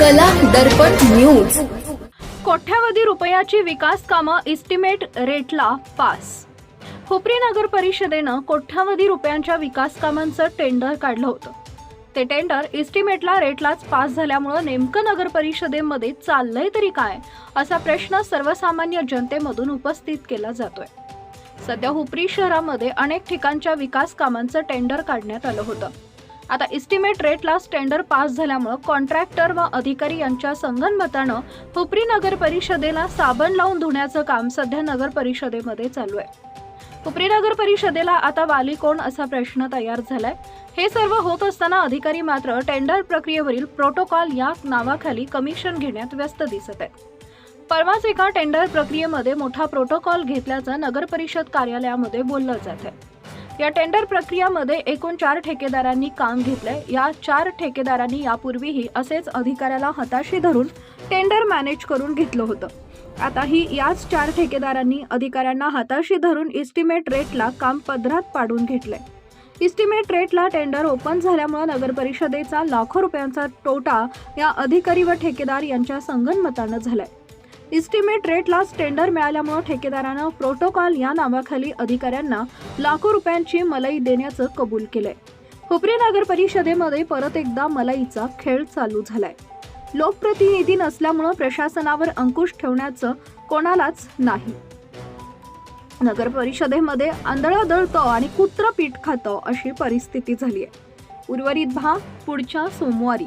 कला दर्पण न्यूज. कोट्यावधी रुपयाची विकास कामं इस्टिमेट रेटला पास हुपरी नगर परिषदेनं कोट्यावधी रुपयांच्या विकास कामांचं टेंडर काढलं होतं. ते टेंडर इस्टिमेटला रेटलाच पास झाल्यामुळं नेमकं नगर परिषदेमध्ये चाललंय तरी काय असा प्रश्न सर्वसामान्य जनतेमधून उपस्थित केला जातोय. सध्या हुपरी शहरामध्ये अनेक ठिकाणच्या विकास कामांचं टेंडर काढण्यात आलं होतं. आता इस्टिमेट रेटला टेंडर पास झाल्यामुळं कॉन्ट्रॅक्टर व अधिकारी यांच्या संगनमतानं हुपरी नगर परिषदेला साबण लावून धुण्याचं काम सध्या नगर परिषदेमध्ये चालू आहे. हुपरी नगर परिषदेला आता वाली कोण असा प्रश्न तयार झालाय? हे सर्व होत असताना अधिकारी मात्र टेंडर प्रक्रियेवरील प्रोटोकॉल या नावाखाली कमिशन घेण्यात व्यस्त दिसत आहेत. परवाच एका टेंडर प्रक्रियेमध्ये मोठा प्रोटोकॉल घेतल्याचं नगर परिषद कार्यालयामध्ये बोललं जात आहे. या टेंडर प्रक्रियामध्ये एकूण चार ठेकेदारांनी काम घेतलंय. या चार ठेकेदारांनी यापूर्वीही असेच अधिकाऱ्याला हाताशी धरून टेंडर मॅनेज करून घेतलं होतं. आता ही याच चार ठेकेदारांनी अधिकाऱ्यांना हाताशी धरून इस्टिमेट रेटला काम पदरात पाडून घेतलंय. इस्टिमेट रेटला टेंडर ओपन झाल्यामुळे नगर परिषदेचा लाखो रुपयांचा तोटा या अधिकारी व ठेकेदार यांच्या संगनमतानं झालाय. इस्टिमेट रेटलाच टेंडर मिळाल्यामुळे ठेकेदारानं प्रोटोकॉल या नावाखाली अधिकाऱ्यांना लाखो रुपयांची मलाई देण्याचं कबूल केलंय. हुपरी नगर परिषदेमध्ये परत एकदा मलाईचा खेळ चालू झालाय. लोकप्रतिनिधी नसल्यामुळं प्रशासनावर अंकुश ठेवण्याचं कोणालाच नाही. नगर परिषदेमध्ये आंधळं दळतं आणि कुत्र पीठ खातं अशी परिस्थिती झाली आहे उर्वरित भाग पुढच्या सोमवारी.